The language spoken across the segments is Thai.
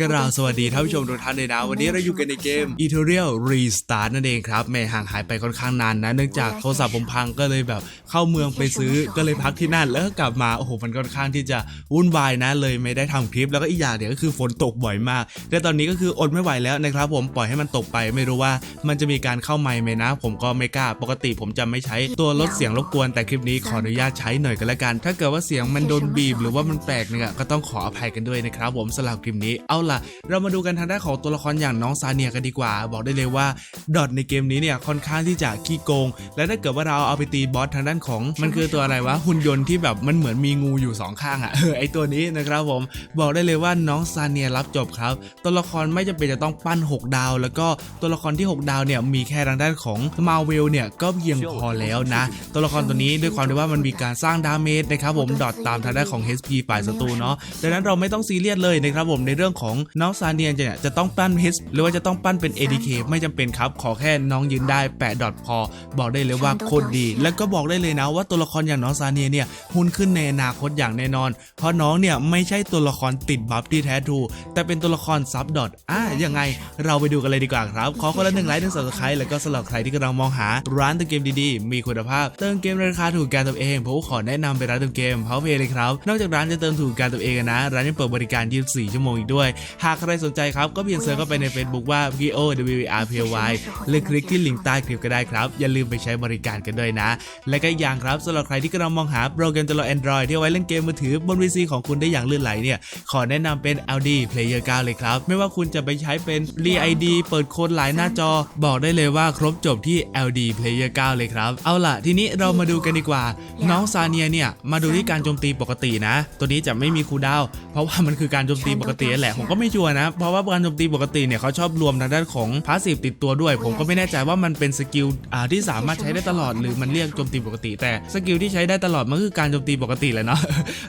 กราบสวัสดีท่านผู้ชมทุกท่านเลยนะ วันนี้เราอยู่กันในเกม e t e r i a l Restart นั่นเองครับแม่ห่างหายไปค่อนข้างนานนะ เนื่องจากโทรศัพท์ผมพังก็เลยแบบเข้าเมืองไปซื้อก็เลยพักที่นั่นแล้วก็กลับมาโอ้โหมันค่อนข้างที่จะวุ่นวายนะ เลยไม่ได้ทำคลิปแล้วก็อีกอย่างเดียวก็คือฝนตกบ่อยมากและตอนนี้ก็คืออดไม่ไหวแล้วนะครับ ผมปล่อยให้มันตกไปไม่รู้ว่ามันจะมีการเข้าไมค์ไหมนะ ผมก็ไม่กล้าปกติผมจะไม่ใช้ตัวลดเสียงรบกวนแต่คลิปนี้ขออนุญาตใช้หน่อยก็แล้วกัน ถ้าเกิดว่าเสียงมันโดนบีบหรือว่ามันแปลกเนี่ยก็ต้องขออภัยกันด้วยนะครับผมสำหรับคลิปนี้เอาล่ะ เรามาดูกันทางด้านของตัวละครอย่างน้องซาเนียกันดีกว่า บอกได้เลยว่าดอทในเกมนี้เนี่ยค่อนข้างที่จะขี้โกง และถ้าเกิดว่าเราเอาไปตีบอสทางด้านของ มันคือตัวอะไรวะหุ่นยนต์ที่แบบมันเหมือนมีงูอยู่สองข้างอะ่ะเออไอตัวนี้นะครับผมบอกได้เลยว่าน้องซาเนียรับจบครับ ตัวละครไม่จำเป็นจะต้องปั้น 6 ดาว แล้วก็ตัวละครที่ 6 ดาวเนี่ยมีแค่ทางด้านของมาเวลเนี่ยก็เพียงพอแล้วนะ ตัวละครตัวนี้ด้วยความที่ว่ามันมีการสร้างดาเมจนะครับผมดอทตามทางด้านของ HP ฝ่ายศัตรูเนาะดังนั้นเราไม่ต้องซีเรียสเลยนะครับผมในเรื่องของน้องซาเนียเนี่ยจะต้องปั้น H หรือว่าจะต้องปั้นเป็น ADK ไม่จำเป็นครับ ขอแค่น้องยืนได้8ดอทพอ บอกได้เลยว่าโคตรดี แล้วก็บอกได้เลยนะว่าตัวละครอย่างน้องซาเนียเนี่ยหุ้นขึ้นในอนาคตอย่างแน่นอน เพราะน้องเนี่ยไม่ใช่ตัวละครติดบัฟที่แท้ทรูแต่เป็นตัวละครซับดอทอะยังไงเราไปดูกันเลยดีกว่าครับ ขอคนละหนึ่งไลค์หนึ่งสับสไครต์แล้วก็สำหรับใครที่กำลังมองหาร้านเติมเกมดีๆ มีคุณภาพ เติมเกมราคาถูกการตัวเองผมขอแนะนำไปร้านเติมเกมเพาเพย์เลยครับ นอกจากร้านจะเติมถูกการตัวเองนะ ร้านยังเปิดบริการ 24 ชั่วโมงอีกด้วยหากใครสนใจครับก็เพียงเซิร์ชเข้าไปใน Facebook ว่า p o w r p y หรือคลิกที่ลิงก์ใต้คลิปก็ได้ครับ อย่าลืมไปใช้บริการกันด้วยนะ และก็อย่างครับสำหรับใครที่กำลังมองหาโปรแกรมตัวรอง Android ที่เอาไว้เล่นเกมมือถือบน PC ของคุณได้อย่างลื่นไหลเนี่ยขอแนะนำเป็น LD Player 9 เลยครับ ไม่ว่าคุณจะไปใช้เป็น r e ID เปิดโค้ดหลายหน้าจอ บอกได้เลยว่าครบจบที่ LD Player 9 เลยครับ เอาล่ะ ทีนี้เรามาดูกันดีกว่า น้องซาเนียเนี่ย มาดูที่การโจมตีปกตินะ ตัวนี้จะไม่มีคูดาว เพราะว่ามันคือการโจมตีปกติแหละผมก็ไม่ชัวร์นะ เพราะว่าการโจมตีปกติเนี่ยเขาชอบรวมทางด้านของพาสซีฟติดตัวด้วย ผมก็ไม่แน่ใจว่ามันเป็นสกิลที่สามารถใช้ได้ตลอดหรือมันเรียกโจมตีปกติ แต่สกิลที่ใช้ได้ตลอดมันคือการโจมตีปกติแหละเนาะ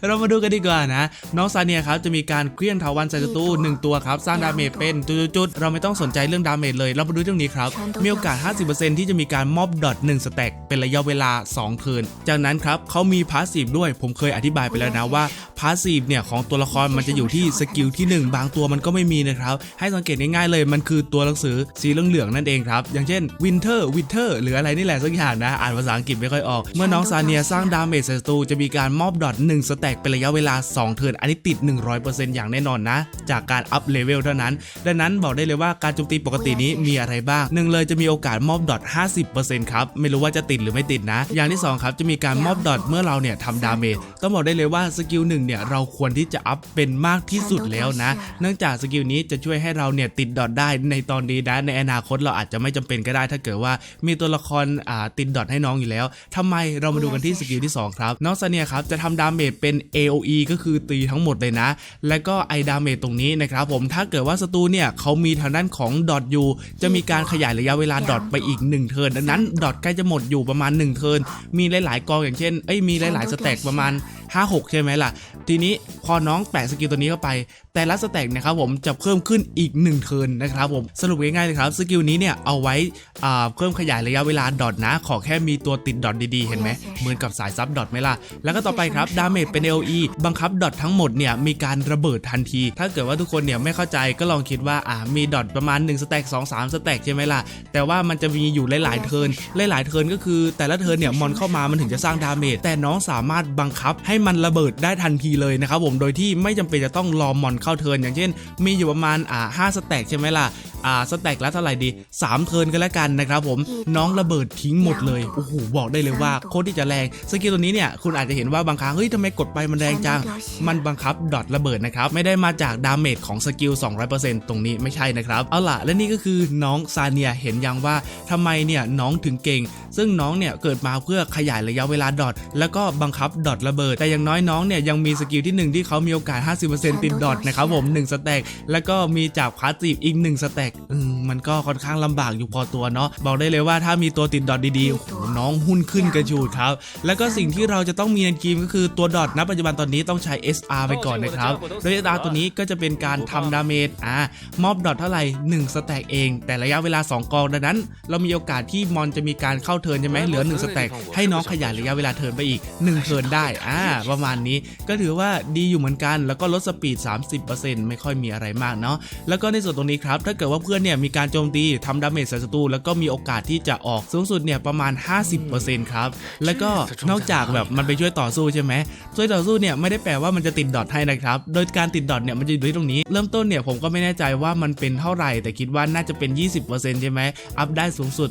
เรามาดูกันดีกว่านะน้องซาเนียครับจะมีการเคลื่อนเถาวันใส่ศัตรูหนึ่งตัวครับสร้างดาเมจเป็นจุดๆเราไม่ต้องสนใจเรื่องดาเมจเลย เรามาดูเรื่องนี้ครับมีโอกาส 50%ที่จะมีการมอบดอท1สแต็กเป็นระยะเวลา 2 เทินจากนั้นครับเขามีพาสซีฟด้วยผมเคยอธิบายไปแล้วนะว่าพาสซีฟเนี่ยของตัวละครมันจะอยู่ที่สกิลที่ 1 บางตัวมันก็ไม่มีนะครับ ให้สังเกตง่ายๆเลยมันคือตัวหนังสือสีเหลืองๆนั่นเองครับ อย่างเช่น Winter Winter หรืออะไรนี่แหละสักอย่างนะ อ่านภาษาอังกฤษไม่ค่อยออก เมื่อน้องซาเนียสร้างดาเมจใส่ศัตรูจะมีการมอบดอท1สแต็กเป็นระยะเวลา 2 เทิร์นอันนี้ติด 100%อย่างแน่นอนนะ จากการอัพเลเวลเท่านั้น ดังนั้นบอกได้เลยว่าการโจมตีปกตินี้มีอะไรบ้างหนึ่งเลยจะมีโอกาสมอบดอท50%ครับไม่รู้ว่าจะติดหรือไม่ติดนะ อย่างที่ 2 ครับจะมีการมอบดอทเมื่อเราเนี่ยทำดาเมจต้องบอกได้เลยว่าสกิลหนึ่งเนี่ยเราควรที่จะอัพเป็นมากที่สุดแล้วนะนื่องจากสกิลนี้จะช่วยให้เราเนี่ยติดดอทได้ในตอนนี้นะในอนาคตเราอาจจะไม่จำเป็นก็ได้ ถ้าเกิดว่ามีตัวละครอ่าติดดอทให้น้องอยู่แล้วทำไมเรามาดูกันที่สกิลที่สองครับ น้องซาเนียครับจะทำดาเมจเป็น AOE ก็คือตีทั้งหมดเลยนะ แล้วก็ไอดาเมจตรงนี้นะครับผมถ้าเกิดว่าศัตรูเนี่ยเขามีทางด้านของดอทอยู่จะมีการขยายระยะเวลาดอทไปอีก 1 เทิร์นดังนั้นดอทใกล้จะหมดอยู่ประมาณ 1 เทิร์นมีหลายๆกองอย่างเช่นเอ้ยมีหลายๆสแต็กประมาณ5-6 ใช่ไหมล่ะ ทีนี้พอน้องแปะสกิลตัวนี้เข้าไป แต่ละสแต็กนะครับผมจะเพิ่มขึ้นอีก 1 เทิร์นนะครับผมสรุปง่ายๆเลยครับสกิลนี้เนี่ยเอาไว้อ่าเพิ่มขยายระยะเวลาดอทนะ ขอแค่มีตัวติดดอทดีๆ เห็นไหมเหมือนกับสายซับดอทไหมล่ะ แล้วก็ต่อไปครับดาเมจเป็น LE บังคับดอททั้งหมดเนี่ยมีการระเบิดทันที ถ้าเกิดว่าทุกคนเนี่ยไม่เข้าใจก็ลองคิดว่าอ่ามีดอทประมาณ1สแต็ก2 3สแต็กใช่ไหมล่ะแต่ว่ามันจะมีอยู่หลายๆเทิร์นหลายๆเทิร์นก็คือ แต่ละเทิร์นเนี่ยมอนเข้ามามันถึงจะสร้างดาเมจแต่น้องสามารถบังคับให้มันระเบิดได้ทันทีเลยนะครับผมโดยที่ไม่จำเป็นจะต้องรอมอนเข้าเทิร์นอย่างเช่น มีอยู่ประมาณอ่าห้าสแต็กใช่ไหมล่ะอ่าสแต็กละเท่าไหร่ดี 3 เทิร์นกันแล้วกันนะครับผมน้องระเบิดทิ้งหมดเลยโอ้โหบอกได้เลยว่าโคตรที่จะแรงสกิลตัวนี้เนี่ยคุณอาจจะเห็นว่าบางครั้งเฮ้ยทำไมกดไปมันแรงจัง มันบังคับดอทระเบิดนะครับไม่ได้มาจากดาเมจของสกิล200%ตรงนี้ไม่ใช่นะครับเอาล่ะและนี่ก็คือน้องซาเนียเห็นยังว่าทำไมเนี่ยน้องถึงเก่ง ซึ่งน้องเนี่ยเกิดมาเพื่อขยายระยะเวลาดอทแล้วก็บังคับดอทระเบิดแต่อย่างน้อยน้องเนี่ยยังมีสกิลที่ 1 ที่เขามีโอกาส 50%ติดดอทนะครับผม1สแต็กแล้วก็มีจากพาสซีฟอีก1สแต็กอืม มันก็ค่อนข้างลำบากอยู่พอตัวเนาะบอกได้เลยว่าถ้ามีตัวติดดอทดีๆโอ้โหน้องหุ้นขึ้นกระจูดครับ แล้วก็สิ่งที่เราจะต้องมีในเกมก็คือตัวดอทณปัจจุบันตอนนี้ต้องใช้ SR ไปก่อนนะครับโดย SR ตัวนี้ก็จะเป็นการทำดาเมจอ่ามอบดอทเท่าไหร่1สแต็กเอง แต่ระยะเวลา 2 กองดังนั้น เรามีโอกาสที่มอนจะมีการเข้าเทิร์นใช่ไหมเหลือ1สแต็กให้น้องขยายระยะเวลาเทิร์นไปอีก1เทิร์นได้อ่าประมาณนี้ก็ถือว่าดีอยู่เหมือนกัน แล้วก็ลดสปีด 30%ไม่ค่อยมีอะไรมากเนาะแล้วก็ในส่วนตรงนี้ครับถ้าเกิดว่าเพื่อนเนี่ยมีการโจมตีทำดาเมจใส่ศัตรูแล้วก็มีโอกาสที่จะออกสูงสุดเนี่ยประมาณ 50%ครับ แล้วก็นอกจากแบบมันไปช่วยต่อสู้ใช่ไหมช่วยต่อสู้เนี่ยไม่ได้แปลว่ามันจะติดดอทให้นะครับ โดยการติดดอทเนี่ยมันจะอยู่ที่ตรงนี้ เริ่มต้นเนี่ยผมก็ไม่แน่ใจว่ามันเป็นเท่าไหร่ แต่คิดว่าน่าจะเป็น 20%ใช่ไหมอัพได้สูงสุด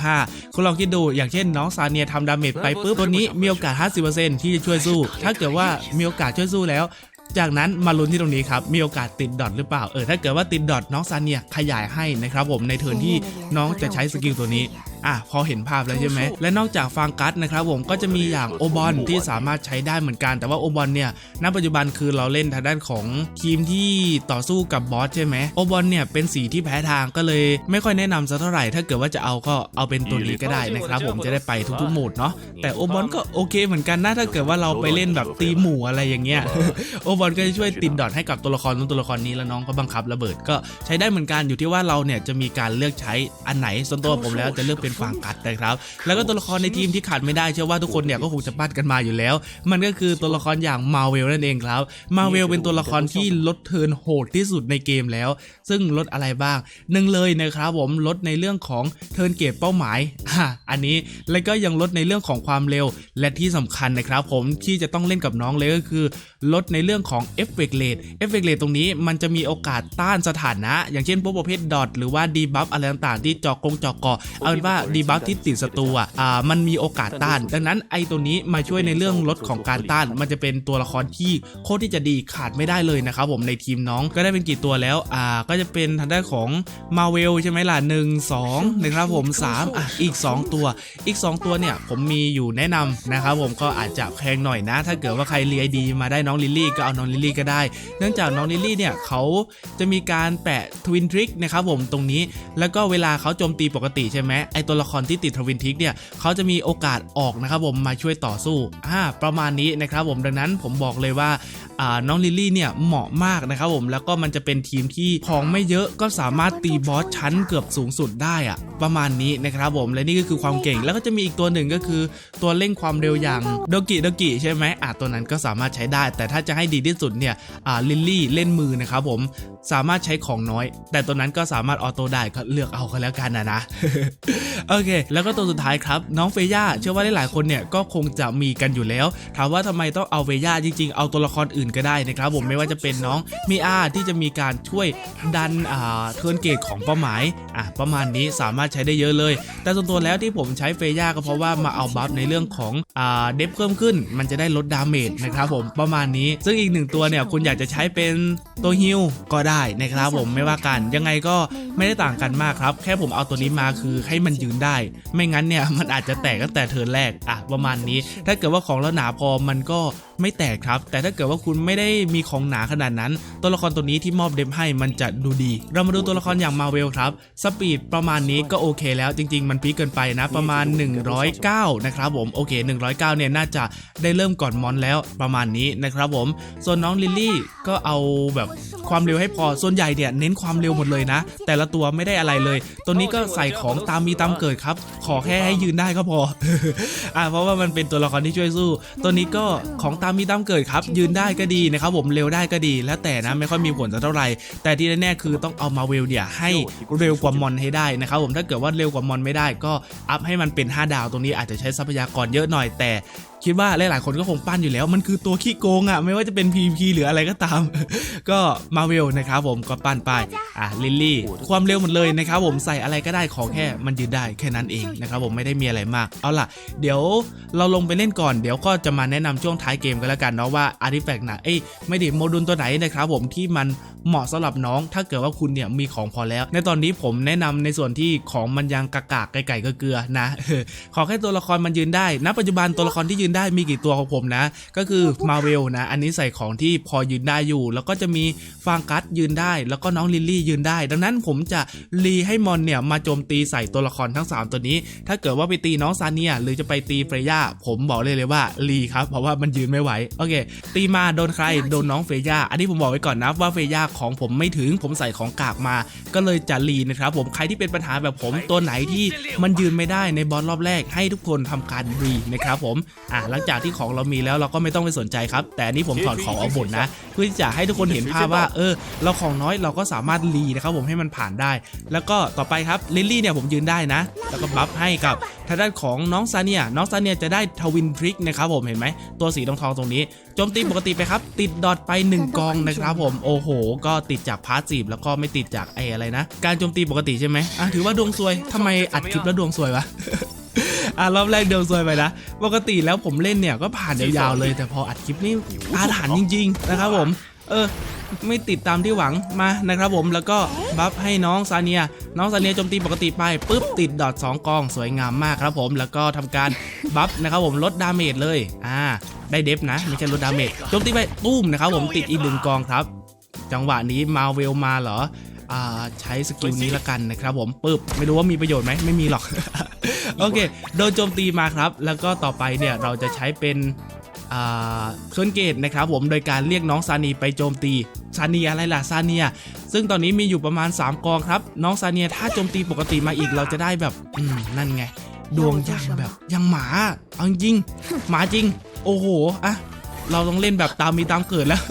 35 คุณลองคิดดูอย่างเช่นน้องซาเนียทำดาเมจไปปุ๊บตัวนี้มีโอกาส 50%ที่จะช่วยสู้ ถ้าเกิดว่ามีโอกาสช่วยสู้แล้ว จากนั้นมาลุ้นที่ตรงนี้ครับมีโอกาสติดดอทหรือเปล่าเออถ้าเกิดว่าติดดอทน้องซาเนี่ยขยายให้นะครับผมในเทิร์นที่น้องจะใช้สกิลตัวนี้ อะพอเห็นภาพแล้วใช่ไหมและนอกจากฟังกัสนะครับผมก็จะมีอย่างโอบอลที่สามารถใช้ได้เหมือนกัน แต่ว่าโอบอลเนี่ยณปัจจุบันคือเราเล่นทางด้านของทีมที่ต่อสู้กับบอสใช่ไหมโอบอลเนี่ยเป็นสีที่แพ้ทางก็เลยไม่ค่อยแนะนำสักเท่าไหร่ ถ้าเกิดว่าจะเอาก็เอาเป็นตัวนี้ก็ได้นะครับ ผมจะได้ไปทุกๆโหมดเนาะแต่โอบอลก็โอเคเหมือนกันนะถ้าเกิดว่าเราไปเล่นแบบตีหมู่อะไรอย่างเงี้ยโอบอลก็จะช่วยติดดอทให้กับตัวละครนู้นตัวละครนี้แล้วน้องก็บังคับระเบิดก็ใช้ได้เหมือนกันอยู่ที่ว่าเราเนี่ยจะมีการเลือกใช้อันไหนส่วนตัวผมแล้วจะเลือกเป็นฟังกัดนะครับ แล้วก็ตัวละครในทีมที่ขาดไม่ได้เชื่อว่าทุกคนเนี่ยก็คงจะปั้นกันมาอยู่แล้ว มันก็คือตัวละครอย่างมาเวลนั่นเองครับมาเวลเป็นตัวละครที่ลดเทิร์นโหดที่สุดในเกมแล้ว ซึ่งลดอะไรบ้างหนึ่งเลยนะครับผมลดในเรื่องของเทิร์นเก็บเป้าหมายอะอันนี้แล้วก็ยังลดในเรื่องของความเร็วและที่สำคัญนะครับผมที่จะต้องเล่นกับน้องเลยก็คือ ลดในเรื่องของเอฟเฟกเลดเอฟเฟกเลดตรงนี้มันจะมีโอกาสต้านสถานะ อย่างเช่นพวกประเภทดอทหรือว่าดีบัฟอะไรต่างๆ ที่จอกงจอกกอเอาเป็นว่าดีบัฟที่ติดศัตรูอะอ่ามันมีโอกาสต้าน ดังนั้นไอตัวนี้มาช่วยในเรื่องลดของการต้าน มันจะเป็นตัวละครที่โคตรที่จะดีขาดไม่ได้เลยนะครับผมในทีมน้องก็ได้เป็นกี่ตัวแล้วอ่าก็จะเป็นทางด้านของมาเวลใช่ไหมล่ะหนึ่งสองนะครับผมสามอะอีก 2 ตัว อีก 2 ตัวเนี่ยผมมีอยู่แนะนำนะครับผมก็อาจจะแพงหน่อยนะ ถ้าเกิดว่าใครเรียดีมาได้น้องลิลลี่ก็เอาน้องลิลลี่ก็ได้ เนื่องจากน้องลิลลี่เนี่ยเขาจะมีการแปะทวินทริกนะครับผมตรงนี้ แล้วก็เวลาเขาโจมตีปกติใช่ไหมไอตัวละครที่ติดทวินทริกเนี่ยเขาจะมีโอกาสออกนะครับผมมาช่วยต่อสู้อ่าประมาณนี้นะครับผมดังนั้นผมบอกเลยว่าอ่า น้องลิลลี่เนี่ยเหมาะมากนะครับผมแล้วก็มันจะเป็นทีมที่ของไม่เยอะก็สามารถตีบอสชั้นเกือบสูงสุดได้อะประมาณนี้นะครับผมและนี่ก็คือความเก่งแล้วก็จะมีอีกตัวหนึ่งก็คือตัวเร่งความเร็วอย่างโดกิโดกิใช่ไหมอะตัวนั้นก็สามารถใช้ได้ แต่ถ้าจะให้ดีที่สุดเนี่ยอ่าลิลลี่เล่นมือนะครับผมสามารถใช้ของน้อย แต่ตัวนั้นก็สามารถออโต้ได้ก็เลือกเอากันแล้วกันนะนะโอเค แล้วก็ตัวสุดท้ายครับ น้องเฟย่าเชื่อว่าหลายๆคนเนี่ยก็คงจะมีกันอยู่แล้ว ถามว่าทำไมต้องเอาเฟย่าจริงๆ เอาตัวละครอื่นก็ได้นะครับผมไม่ว่าจะเป็นน้องมีอาที่จะมีการช่วยดันอ่าเทิร์นเกตของเป้าหมายอะประมาณนี้สามารถใช้ได้เยอะเลย แต่ส่วนตัวแล้วที่ผมใช้เฟย่าก็เพราะว่ามาเอาบัฟในเรื่องของอ่าเดฟเพิ่มขึ้น มันจะได้ลดดาเมจนะครับผมประมาณนี้ ซึ่งอีกหนึ่งตัวเนี่ยคุณอยากจะใช้เป็นตัวฮิลก็ได้นะครับผมไม่ว่ากันยังไงก็ไม่ได้ต่างกันมากครับ แค่ผมเอาตัวนี้มาคือให้มันยืนได้ ไม่งั้นเนี่ยมันอาจจะแตกตั้งแต่เทิร์นแรกอะประมาณนี้ ถ้าเกิดว่าของเราหนาพอมันก็ไม่แตกครับ แต่ถ้าเกิดว่าคุณไม่ได้มีของหนาขนาดนั้น ตัวละครตัวนี้ที่มอบเดมให้มันจะดูดี เรามาดูตัวละครอย่างมาเวลครับสปีดประมาณนี้ก็โอเคแล้วจริง ๆ มันพีเกินไปนะประมาณ 109 นะครับผมโอเค 109 เนี่ยน่าจะได้เริ่มก่อนมอนแล้วประมาณนี้นะครับผม ส่วนน้องลิลลี่ก็เอาแบบความเร็วให้พอส่วนใหญ่เนี่ยเน้นความเร็วหมดเลยนะ แต่ละตัวไม่ได้อะไรเลย ตัวนี้ก็ใส่ของตามมีตามเกิดครับ ขอแค่ให้ยืนได้ก็พออ่าเพราะว่ามันเป็นตัวละครที่ช่วยสู้ ตัวนี้ก็ของตามมีตามเกิดครับ ยืนได้ก็ดีนะครับผมเร็วได้ก็ดี แล้วแต่นะไม่ค่อยมีผลสักเท่าไหร่ แต่ที่แน่ๆคือต้องเอามาเวลเนี่ยให้เร็วกว่ามอนให้ได้นะครับผมถ้าเกิดว่าเร็วกว่ามอนไม่ได้ก็อัพให้มันเป็น 5 ดาวตรงนี้อาจจะใช้ทรัพยากรเยอะหน่อยแต่ คิดว่าหลายๆคนก็คงปั้นอยู่แล้ว มันคือตัวขี้โกงอะ่ะ ไม่ว่าจะเป็น PVP หรืออะไรก็ตาม ก็มาเวลนะครับผมก็ปั้นไปอะลิลลี่ความเร็วหมดเลยนะครับผมใส่อะไรก็ได้ขอแค่มันยืนได้แค่นั้นเองนะครับผมไม่ได้มีอะไรมาก เอาล่ะ เดี๋ยวเราลงไปเล่นก่อนเดี๋ยวก็จะมาแนะนำช่วงท้ายเกมกันแล้วกันเนาะว่าอาร์ติแฟกต์ไหนเอ้ยไม่ดิโมดูลตัวไหนนะครับผมที่มันเหมาะสำหรับน้องถ้าเกิดว่าคุณเนี่ยมีของพอแล้ว ในตอนนี้ผมแนะนำในส่วนที่ของมันยังกากากไก่ไก่เกลือนะขอแค่ตัวละครมันยืนได้ณปัจจุบันตัวละครที่ยืนได้มีกี่ตัวของผมนะ ก็คือมาเวลนะอันนี้ใส่ของที่พอยืนได้อยู่ แล้วก็จะมีฟางกัสยืนได้ แล้วก็น้องลิลลี่ยืนได้ ดังนั้นผมจะรีให้มอนเนี่ยมาโจมตีใส่ตัวละครทั้ง 3 ตัวนี้ ถ้าเกิดว่าไปตีน้องซาเนียหรือจะไปตีเฟรย่าผมบอกเลยเลยว่ารีครับเพราะว่ามันยืนไม่ไหวโอเค ตีมาโดนใครโดนน้องเฟรย่าอันนี้ผมบอกไว้ก่อนนะว่าเฟรย่าของผมไม่ถึงผมใส่ของกากมา ก็เลยจะรีนะครับผมใครที่เป็นปัญหาแบบผมตัวไหนที่มันยืนไม่ได้ในบอสรอบแรกให้ทุกคนทำการรีนะครับผมอะหลังจากที่ของเรามีแล้วเราก็ไม่ต้องไปสนใจครับ แต่อันนี้ผมถอดของเอาบนนะ เพื่อที่จะให้ทุกคนเห็นภาพว่า เออ เราของน้อยเราก็สามารถรีนะครับผมให้มันผ่านได้ แล้วก็ต่อไปครับลิลลี่เนี่ยผมยืนได้นะ แล้วก็บัฟให้กับทางด้านของน้องซาเนียน้องซาเนียจะได้ทวินทริกนะครับผมเห็นไหมตัวสีทองทองๆตรงนี้โจมตีปกติไปครับ ติดดอทไป 1 กองนะครับผมโอ้โห ก็ติดจากพาสซีฟแล้วก็ไม่ติดจากไอ้อะไรนะ การโจมตีปกติใช่ไหมอะถือว่าดวงซวยทำไมอัดคลิปแล้วดวงซวยวะอะรอบแรกเดิมซวยไปนะปกติแล้วผมเล่นเนี่ยก็ผ่านยาวๆเลย แต่พออัดคลิปนี่อาถรรพ์จริง ๆ นะครับผม เออ ไม่ติดตามที่หวังมานะครับผมแล้วก็บัฟให้น้องซาเนีย น้องซาเนียโจมตีปกติไปปุ๊บติดดอท2กองสวยงามมากครับผมแล้วก็ทำการบัฟนะครับผมลดดาเมจเลยอ่าได้เดฟนะไม่ใช่ลดดาเมจโจมตีไปตุ้มนะครับผมติดอีกหนึ่งกองครับ จังหวะนี้มาเวลมาเหรออ่าใช้สกิลนี้ละกันนะครับผมปึ๊บไม่รู้ว่ามีประโยชน์ไหมไม่มีหรอก โอเค โดนโจมตีมาครับ แล้วก็ต่อไปเนี่ยเราจะใช้เป็น เคลื่อนเกตนะครับผมโดยการเรียกน้องซานีไปโจมตีซาเนียอะไรล่ะซาเนีย ซึ่งตอนนี้มีอยู่ประมาณ 3 กองครับ น้องซาเนียถ้าโจมตีปกติมาอีกเราจะได้แบบนั่นไง ดวงยังแบบยังหมาเอาจริงหมาจริง โอ้โหอะเราต้องเล่นแบบตามมีตามเกิดแล้ว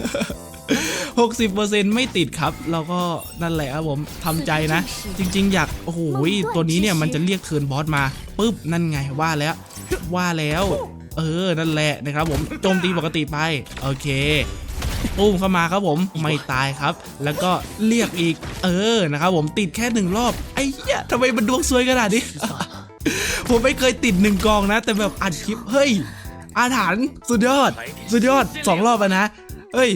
60%ไม่ติดครับ เราก็นั่นแหละครับผมทำใจนะ จริง ๆ อยาก โอ้โหตัวนี้เนี่ยมันจะเรียกเทิร์นบอสมา ปุ๊บนั่นไงว่าแล้ว ว่าแล้ว เออนั่นแหละนะครับผมโจมตีปกติไปโอเคปุ้มเข้ามาครับผมไม่ตายครับ แล้วก็เรียกอีก เออนะครับผมติดแค่หนึ่งรอบไอ้เหี้ยทำไมมันดวงซวยขนาดนี้ผมไม่เคยติดหนึ่งกองนะ แต่แบบอัดคลิปเฮ้ยอาถรรพ์สุดยอด สุดยอดสองรอบอะนะเฮ้ย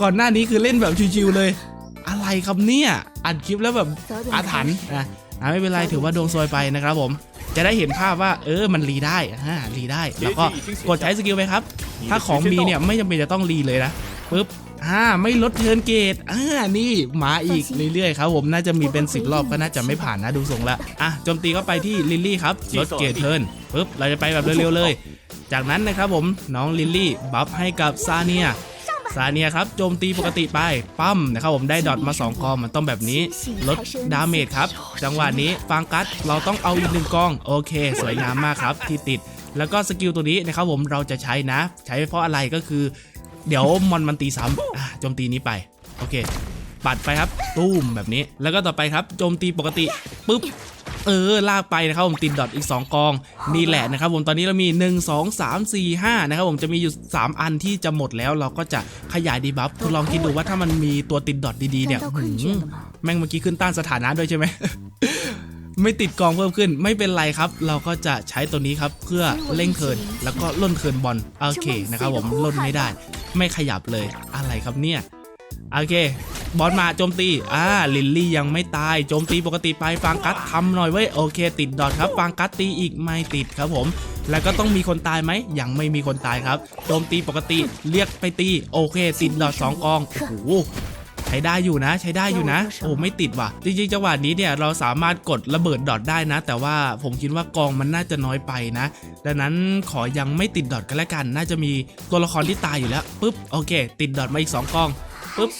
ก่อนหน้านี้คือเล่นแบบชิวๆเลย อะไรครับเนี่ยอัดคลิปแล้วแบบอาถรรพ์นะไม่เป็นไรถือว่าดวงซวยไปนะครับผม จะได้เห็นภาพว่า เออมันรีได้อ่ารีได้ แล้วก็กดใช้สกิลไปครับ ถ้าของมีเนี่ยไม่จำเป็นจะต้องรีเลยนะปุ๊บอ่าไม่ลดเทิร์นเกตอ่านี่มาอีกเรื่อยๆครับผมน่าจะมีเป็น 10 รอบก็น่าจะไม่ผ่านนะดูทรงละอะโจมตีก็ไปที่ลิลลี่ครับลดเกตเทิร์นปุ๊บเราจะไปแบบเร็วๆเลย จากนั้นนะครับผมน้องลิลลี่บัฟให้กับซาเนีย ซาเนียครับโจมตีปกติไปปั้มนะครับผมได้ดอทมา2กองมันต้องแบบนี้ ลดดาเมจครับ จังหวะนี้ฟังกัสเราต้องเอาอีกหนึ่งกอง โอเค สวยงามมากครับที่ติด แล้วก็สกิลตัวนี้นะครับผมเราจะใช้นะ ใช้เพราะอะไรก็คือ เดี๋ยวมอนมันตีซ้ำโจมตีนี้ไป โอเคปัดไปครับตุ้มแบบนี้ แล้วก็ต่อไปครับ โจมตีปกติปุ๊บ เออลากไปนะครับผมติดดอทอีก 2 กองนี่แหละนะครับผมตอนนี้เรามี 1 2 3 4 5นะครับผมจะมีอยู่ 3 อันที่จะหมดแล้วเราก็จะขยายดีบัฟคุณลองคิดดูว่าถ้ามันมีตัวติดดอทดีๆเนี่ยมแม่งเมื่อกี้ขึ้นต้านสถานะด้วยใช่ไหมไม่ติดกองเพิ่มขึ้นไม่เป็นไรครับ เราก็จะใช้ตัวนี้ครับเพื่อเล่งเทินแล้วก็ล่นเทินบอลโอเคนะครับผมล่นไม่ได้ ไม่ขยับเลยอะไรครับเนี่ยโอเค บอลมาโจมตีอ่าลิลลี่ยังไม่ตายโจมตีปกติไปฟังกัสทำหน่อยเว้ยโอเค ติดดอทครับฟังกัสตีอีกไม่ติดครับผมแล้วก็ต้องมีคนตายไหมยังไม่มีคนตายครับโจมตีปกติเรียกไปตีโอเคติดดอทสองกองโอ้โหใช้ได้อยู่นะ ใช้ได้อยู่นะ โอ้ไม่ติดว่ะ จริงๆจังหวะนี้เนี่ยเราสามารถกดระเบิดดอทได้นะ แต่ว่าผมคิดว่ากองมันน่าจะน้อยไปนะ ดังนั้นขอยังไม่ติดดอทกันแล้วกัน น่าจะมีตัวละครที่ตายอยู่แล้วปุ๊บโอเค ติดดอทมาอีกสองกองปุ๊บ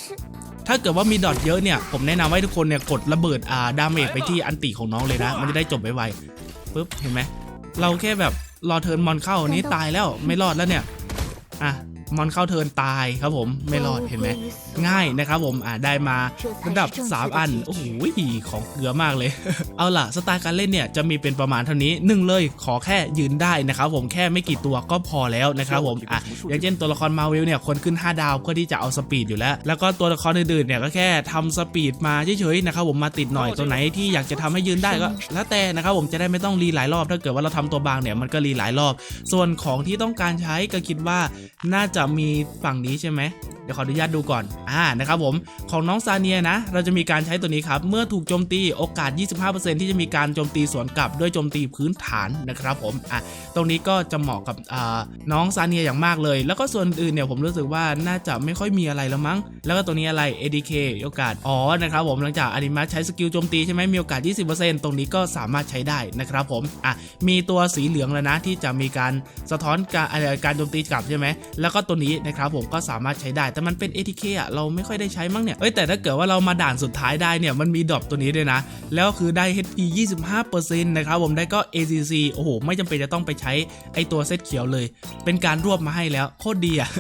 ถ้าเกิดว่ามีดอทเยอะเนี่ย ผมแนะนำให้ทุกคนเนี่ยกดระเบิดอ่าดาเมจไปที่อันติของน้องเลยนะ มันจะได้จบไวๆปุ๊บเห็นไหมเราแค่แบบรอเทิร์นมอนเข้านี้ตายแล้วไม่รอดแล้วเนี่ยอะ มอนเข้าเทิร์นตายครับผมไม่รอดเห็นไหมง่ายนะครับผมอ่าได้มาระดับ 3 อัน โอ้โหของเกลือมากเลย เอาล่ะ สไตล์การเล่นเนี่ยจะมีเป็นประมาณเท่านี้หนึ่งเลยขอแค่ยืนได้นะครับผมแค่ไม่กี่ตัวก็พอแล้วนะครับผมอะอย่างเช่นตัวละครมาเวลเนี่ยคนขึ้น 5 ดาวเพื่อที่จะเอาสปีดอยู่แล้ว แล้วก็ตัวละครอื่นๆเนี่ยก็แค่ทำสปีดมาเฉยๆนะครับผมมาติดหน่อยตัวไหนที่อยากจะทำให้ยืนได้ก็ แล้วแต่นะครับผมจะได้ไม่ต้องรีหลายรอบ ถ้าเกิดว่าเราทำตัวบางเนี่ยมันก็รีหลายรอบ ส่วนของที่ต้องการใช้ก็คิดว่าน่าจะมีฝั่งนี้ใช่ไหมเดี๋ยวขออนุญาตดูก่อน อ่า นะครับผม ของน้องซาเนียนะ เราจะมีการใช้ตัวนี้ครับ เมื่อถูกโจมตีโอกาส 25%ที่จะมีการโจมตีสวนกลับด้วยโจมตีพื้นฐานนะครับผม อะ ตรงนี้ก็จะเหมาะกับน้องซาเนียอย่างมากเลย แล้วก็ส่วนอื่นเนี่ยผมรู้สึกว่าน่าจะไม่ค่อยมีอะไรแล้วมั้ง แล้วก็ตัวนี้อะไร ADK โอกาส อ๋อ นะครับผม หลังจากอาริมัสใช้สกิลโจมตีใช่ไหมมีโอกาส 20%ตรงนี้ก็สามารถใช้ได้นะครับผม อะ มีตัวสีเหลืองแล้วนะที่จะมีการสะท้อนการการโจมตีกลับใช่ไหมแล้วก็ตัวนี้นะครับผมก็สามารถใช้ได้ แต่มันเป็น ATK อะเราไม่ค่อยได้ใช้มั้งเนี่ยเอ้ยแต่ถ้าเกิดว่าเรามาด่านสุดท้ายได้เนี่ยมันมีดรอปตัวนี้ด้วยนะ แล้วคือได้ HP 25%นะครับผมได้ก็ ACC โอ้โห ไม่จำเป็นจะต้องไปใช้ไอตัวเซตเขียวเลย เป็นการรวบมาให้แล้วโคตรดีอะ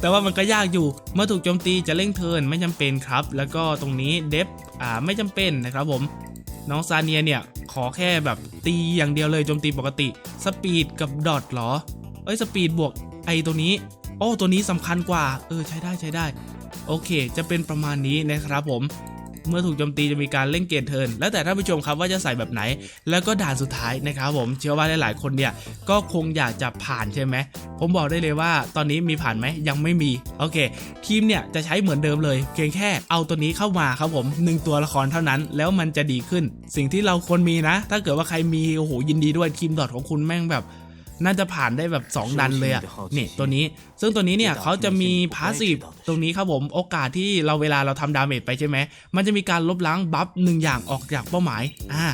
แต่ว่ามันก็ยากอยู่เมื่อถูกโจมตีจะเร่งเทินไม่จำเป็นครับ แล้วก็ตรงนี้เดฟอ่าไม่จำเป็นนะครับผมน้องซาเนียเนี่ยขอแค่แบบตีอย่างเดียวเลยโจมตีปกติ สปีดกับดอทเหรอ เอ้ยสปีดบวกไอตัวนี้ โอ้ตัวนี้สำคัญกว่า เออใช้ได้ใช้ได้ โอเค จะเป็นประมาณนี้นะครับผมเมื่อถูกโจมตีจะมีการเล่นเกมเทิร์นแล้วแต่ท่านผู้ชมครับว่าจะใส่แบบไหน แล้วก็ด่านสุดท้ายนะครับผมเชื่อว่าหลายๆคนเนี่ยก็คงอยากจะผ่านใช่ไหมผมบอกได้เลยว่าตอนนี้มีผ่านไหมยังไม่มีโอเค ทีมเนี่ยจะใช้เหมือนเดิมเลย เพียงแค่เอาตัวนี้เข้ามาครับผมหนึ่งตัวละครเท่านั้น แล้วมันจะดีขึ้น สิ่งที่เราควรมีนะ ถ้าเกิดว่าใครมีโอ้โหยินดีด้วยทีมดอทของคุณแม่งแบบ น่าจะผ่านได้แบบ 2 ดันเลยอะ่ะนี่ตัวนี้ ซึ่งตัวนี้เนี่ยเขาจะมีพาสซีฟตรงนี้ครับผมโอกาสที่เราเวลาเราทำดาเมจไปใช่ไหมมันจะมีการลบล้างบัฟหนึ่งอย่างออกจากเป้าหมายอ่า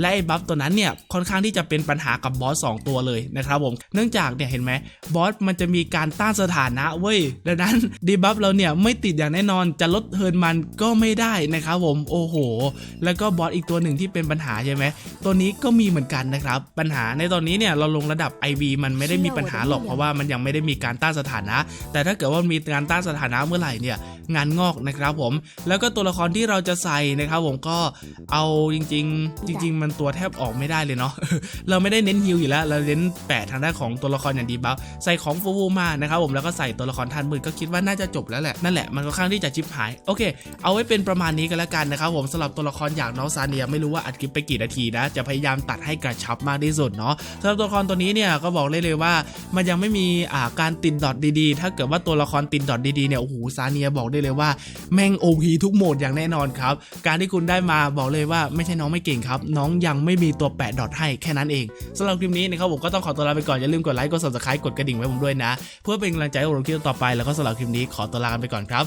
และไอ้บัฟตัวนั้นเนี่ยค่อนข้างที่จะเป็นปัญหากับบอส2ตัวเลยนะครับผมเนื่องจากเนี่ยเห็นไหมบอสมันจะมีการต้านสถานะเว้ยดังนั้นดีบัฟเราเนี่ยไม่ติดอย่างแน่นอนจะลดเทิร์นมันก็ไม่ได้นะครับผมโอ้โห แล้วก็บอสอีกตัวหนึ่งที่เป็นปัญหาใช่ไหมตัวนี้ก็มีเหมือนกันนะครับปัญหาในตอนนี้เนี่ยเราลงระดับ IV มันไม่ได้มีปัญหาหรอกเพราะว่ามันยังไม่ได้มีการต้านสถานะ แต่ถ้าเกิดว่ามีการต้านสถานะเมื่อไหร่เนี่ยงานงอกนะครับผมแล้วก็ตัวละครที่เราจะใส่นะครับผมก็เอาจริง ๆ จริง ๆ มันตัวแทบออกไม่ได้เลยเนาะเราไม่ได้เน้นฮิลอยู่แล้ว เราเน้นแปะทางด้านของตัวละครอย่างดีบัฟใส่ของฟูฟูมานะครับผมแล้วก็ใส่ตัวละครทันมืดก็คิดว่าน่าจะจบแล้วแหละนั่นแหละมันค่อนข้างที่จะชิปหายโอเค เอาไว้เป็นประมาณนี้กันแล้วกันนะครับผมสำหรับตัวละครอย่างน้องซาเนียไม่รู้ว่าอัดคลิปไปกี่นาทีนะจะพยายามตัดให้กระชับมากที่สุดเนาะสำหรับตัวละครตัวนี้เนี่ยก็บอกเลยเลยว่า มันยังไม่มีอ่าการติดดอทดีๆ ถ้าเกิดว่าตัวละครติดดอทดีๆเนี่ยโอ้โหซาเนียบอกได้เลยว่าแม่ง OP ทุกโหมดอย่างแน่นอนครับการที่คุณได้มาบอกเลยว่าไม่ใช่น้องไม่เก่งครับน้องยังไม่มีตัวแปะดอทให้แค่นั้นเองสำหรับคลิปนี้นะครับผมก็ต้องขอตัวลาไปก่อนอย่าลืมกดไลค์กด subscribe กดกระดิ่งไว้ผมด้วยนะ เพื่อเป็นกำลังใจให้ผมคลิปต่อไปแล้วก็สำหรับคลิปนี้ขอตัวลาไปก่อนครับ